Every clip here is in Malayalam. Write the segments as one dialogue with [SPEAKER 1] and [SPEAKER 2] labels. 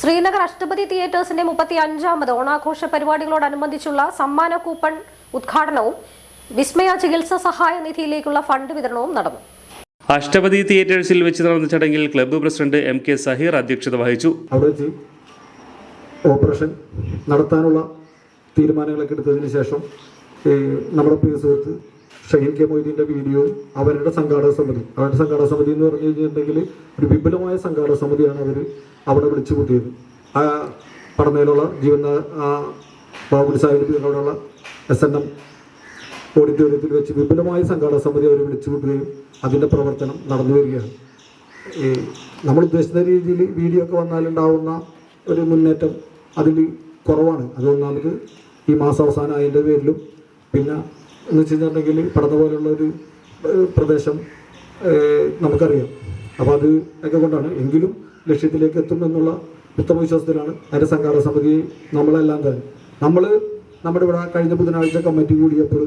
[SPEAKER 1] Srinagar Ashtapathi തിയേറ്റേഴ്സിന്റെ മുപ്പത്തി അഞ്ചാമത് ഓണാഘോഷ പരിപാടികളോടനുബന്ധിച്ചുള്ള സമ്മാന കൂപ്പൺ ഉദ്ഘാടനവും വിസ്മയ ചികിത്സാ സഹായ നിധിയിലേക്കുള്ള ഫണ്ട് വിതരണവും നടന്നു.
[SPEAKER 2] അഷ്ടപതി തിയേറ്റേഴ്സിൽ വെച്ച് നടന്ന ചടങ്ങിൽ club president M K Saheer അധ്യക്ഷത വഹിച്ചു.
[SPEAKER 3] അവിടെ വെച്ച് ഓപ്പറേഷൻ നടത്താനുള്ള തീരുമാനങ്ങളൊക്കെ എടുത്തതിന് ശേഷം നമ്മുടെ പ്രിയ സുഹൃത്ത് ഷഹീൻ കെ മൊയ്തീന്റെ വീഡിയോ അവരുടെ സംഘാടക സമിതി. അവരുടെ സംഘാടക സമിതി എന്ന് പറഞ്ഞു കഴിഞ്ഞിട്ടുണ്ടെങ്കിൽ ഒരു വിപുലമായ സംഘാടക സമിതിയാണ് അവർ അവിടെ വിളിച്ചു കൂട്ടിയത്. ആ പടനയിലുള്ള ജീവൻ ബാബുലി സാഹിബ് അവിടെയുള്ള എസ് എൻ എം ഓഡിറ്റോറിയത്തിൽ വെച്ച് വിപുലമായ സംഘാടക സമിതി അവർ വിളിച്ചു കൂട്ടുകയും അതിന്റെ പ്രവർത്തനം നടന്നു വരികയാണ്. ഈ നമ്മൾ ഉദ്ദേശിക്കുന്ന രീതിയിൽ വീഡിയോ ഒക്കെ വന്നാലുണ്ടാവുന്ന ഒരു മുന്നേറ്റം അതിൽ കുറവാണ്. അതുകൊണ്ടാണ് ഈ മാസാവസാനം അതിന്റെ പേരിലും പിന്നെ എന്ന് വെച്ച് പടന്ന പോലുള്ള ഒരു പ്രദേശം നമുക്കറിയാം. അപ്പോൾ അത് ഒക്കെ കൊണ്ടാണ് എങ്കിലും ലക്ഷ്യത്തിലേക്ക് എത്തും എന്നുള്ള ഉത്തമ വിശ്വാസത്തിലാണ് അതിന്റെ സംഘാടക സമിതി നമ്മളെല്ലാം തന്നെ. നമ്മൾ നമ്മുടെ ഇവിടെ കഴിഞ്ഞ ബുധനാഴ്ച കമ്മിറ്റി കൂടിയപ്പോൾ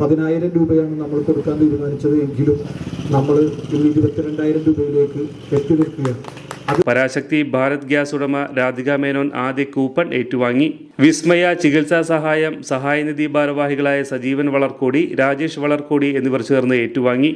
[SPEAKER 3] പതിനായിരം രൂപയാണ് നമ്മൾ കൊടുക്കാൻ തീരുമാനിച്ചത് എങ്കിലും നമ്മൾ ഇന്ന് ഇരുപത്തിരണ്ടായിരം രൂപയിലേക്ക് എത്തി നിൽക്കുകയാണ്.
[SPEAKER 2] പരാശക്തി ഭാരത് ഗ്യാസ് ഉടമ രാധിക മേനോൻ ആദ്യ കൂപ്പൺ ഏറ്റുവാങ്ങി. വിസ്മയ ചികിത്സാ സഹായം സഹായനിധി ഭാരവാഹികളായ സജീവൻ വളർക്കോടി രാജേഷ് വളർക്കോടി എന്നിവർ ചേർന്ന് ഏറ്റുവാങ്ങി.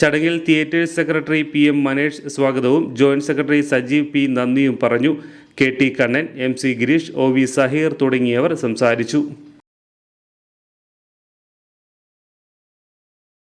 [SPEAKER 2] ചടങ്ങിൽ theatres secretary P M Manesh സ്വാഗതവും ജോയിന്റ് സെക്രട്ടറി സജീവ് പി നന്ദിയും പറഞ്ഞു. K T Kannan M C Gireesh O V Saheer തുടങ്ങിയവർ സംസാരിച്ചു.